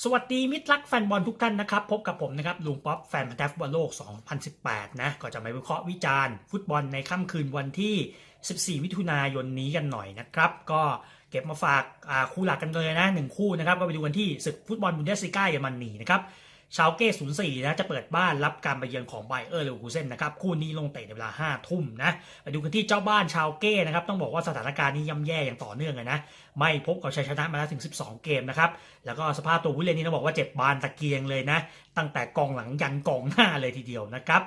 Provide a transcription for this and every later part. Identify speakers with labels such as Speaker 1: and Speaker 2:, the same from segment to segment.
Speaker 1: สวัสดีมิตรรักแฟนบอลทุกท่านนะครับ พบกับผมนะครับลุงป๊อปแฟนพันธุ์แทฟุตบอลโลก 2018 นะ ก็จะมาวิเคราะห์วิจารณ์ฟุตบอลในค่ำคืนวันที่ 14 มิถุนายนนี้กันหน่อยนะครับ ก็เก็บมาฝากคู่หลักกันเลยนะหนึ่งคู่นะครับ ก็ไปดูกันที่ศึกฟุตบอลบุนเดสลิก้าเยอรมนีนะครับ ชาวเก้04นะจะเปิดบ้านรับการไปเยือนของไบเออร์เลวคูเซนนะครับคู่นี้ลงเตะในเวลา5ทุ่มนะไปดูกันที่เจ้าบ้านชาวเก้นะครับต้องบอกว่าสถานการณ์นี้ย่ำแย่อย่างต่อเนื่องเลยนะไม่พบกับชัยชนะมาแล้วถึง 12 เกมนะครับแล้วก็สภาพตัวผู้เล่นนี่ต้องบอกว่าเจ็บบานตะเกียงเลยนะตั้งแต่กองหลังยันกองหน้าเลยทีเดียวนะครับ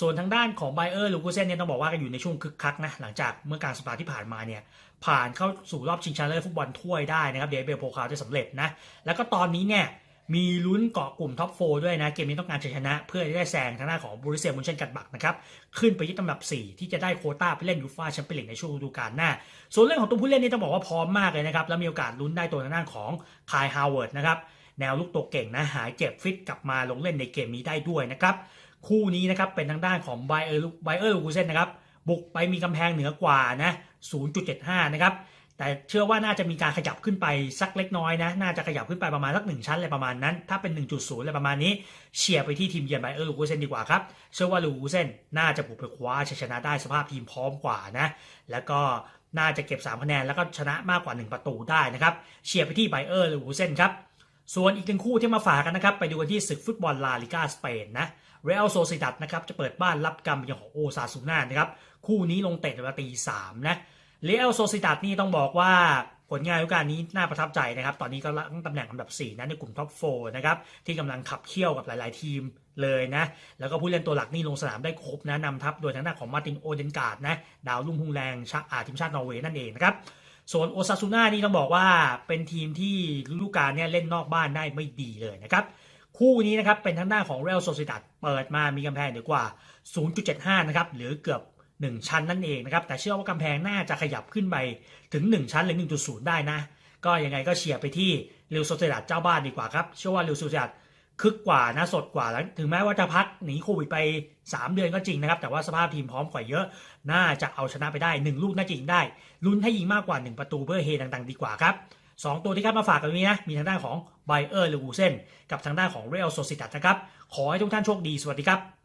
Speaker 1: ส่วนทางด้านของไบเออร์ลูกูเซนเนี่ยต้องบอกว่าก็อยู่ในช่วงคึกคักนะหลังจากเมื่อกลางสัปดาห์ที่ผ่านมาเนี่ยผ่านเข้าสู่รอบชิงชนะเลิศฟุตบอลถ้วยได้นะครับเดฟเบลโพคาได้สำเร็จนะแล้วก็ตอนนี้เนี่ย มีลุ้นเกาะกลุ่มท็อปโฟด้วยนะ เกมนี้ต้องการชัยชนะ เพื่อจะได้แซงทางด้าของบรูเซียมุนเชนกัดบักนะครับ ขึ้นไปยึดอันดับ4ที่จะได้โคต้าไปเล่นยูฟ่าแชมเปี้ยนลีกในช่วงฤดูกาลหน้า ส่วนเรื่องของตัวผู้เล่นนี่ต้องบอกว่าพร้อมมากเลยนะครับ แล้วมีโอกาสลุ้นได้ตัวทางด้าของคายฮาวเวิร์ดนะครับแนวลุกตัวเก่งนะหายเจ็บฟิตกลับมาลงเล่นในเกมนี้ได้ด้วยนะครับคู่นี้นะครับเป็นทางด้านของไบเออร์ไบเออร์ลูกูเซนนะครับบุกไปมีกำแพงเหนือกว่านะ0.75 นะครับ แต่เชื่อว่าน่าจะมีการขยับขึ้นไปสักเล็กน้อยนะ น่าจะขยับขึ้นไปประมาณสักหนึ่งชั้นอะไรประมาณนั้น ถ้าเป็น 1.0อะไรประมาณนี้ เชียร์ไปที่ทีมเยือนไบเออร์ลูกูเซนดีกว่าครับ เชื่อว่าลูกูเซนน่าจะบุกไปคว้าชัยชนะได้สภาพทีมพร้อมกว่านะ แล้วก็น่าจะเก็บ 3 คะแนนแล้วก็ชนะมากกว่า 1 ประตูได้นะครับ เชียร์ไปที่ไบเออร์ลูกูเซนครับ ส่วนอีกหนึ่งคู่ที่มาฝากกันนะครับ ไปดูกันที่ศึกฟุตบอลลาลิกาสเปนนะเรอัลโซซิดัดนะครับจะเปิดบ้านรับกรรมอย่างของโอซาซูน่านะครับ คู่นี้ลงเตะเวลาตีสามนะ เรอัลโซซิดัดนี่ต้องบอกว่าผลงานฤดูกาลนี้น่าประทับใจนะครับ ตอนนี้ก็ตั้งตำแหน่งอันดับ 4 นะในกลุ่มท็อปโฟนะครับ ที่กำลังขับเคี่ยวกับหลาย ๆ ทีมเลยนะ แล้วก็ผู้เล่นตัวหลักนี่ลงสนามได้ครบนะนำทัพโดยทางด้านของมาร์ตินโอเดนการ์ดนะ ดาวรุ่งพุ่งแรงชาอาทีมชาตินอร์เวย์นั่นเองนะครับ ส่วนโอซาซูน่านี่ต้องบอกว่าเป็นทีมที่ฤดูกาลเนี่ยเล่นนอกบ้านได้ไม่ดีเลยนะครับ คู่นี้นะครับเป็นทางด้านของเรอัลโซซิดัดเปิดมามีกำแพงเดีกว่า 0.75 นะครับหรือเกือบ 1 ชั้นนั่นเองนะครับแต่เชื่อว่ากำแพงน่าจะขยับขึ้นไปถึง 1 ชั้นหรือ 1.0 ได้นะ ก็ยังไงก็เชียร์ไปที่เรอัลโซซิดัดเจ้าบ้านดีกว่าครับเชื่อว่าเรอัลโซซิดัดคึกกว่านะสดกว่าแล้วถึงแม้ว่าจะพักหนีโควิดไป 3 เดือนก็จริงนะครับ แต่ว่าสภาพทีมพร้อมกว่าเยอะ น่าจะเอาชนะไปได้ 1 ลูกน่าจะยิงได้ลุ้นให้ยิงมากกว่า 1 ประตูเพื่อเฮดังๆ ดีกว่าครับสองตัวที่ครับมาฝากกันวันนี้นะ มีทางด้านของไบเออร์ลูเซนกับทางด้านของเรอัลโซซิดัดนะครับ ขอให้ทุกท่านโชคดีสวัสดีครับ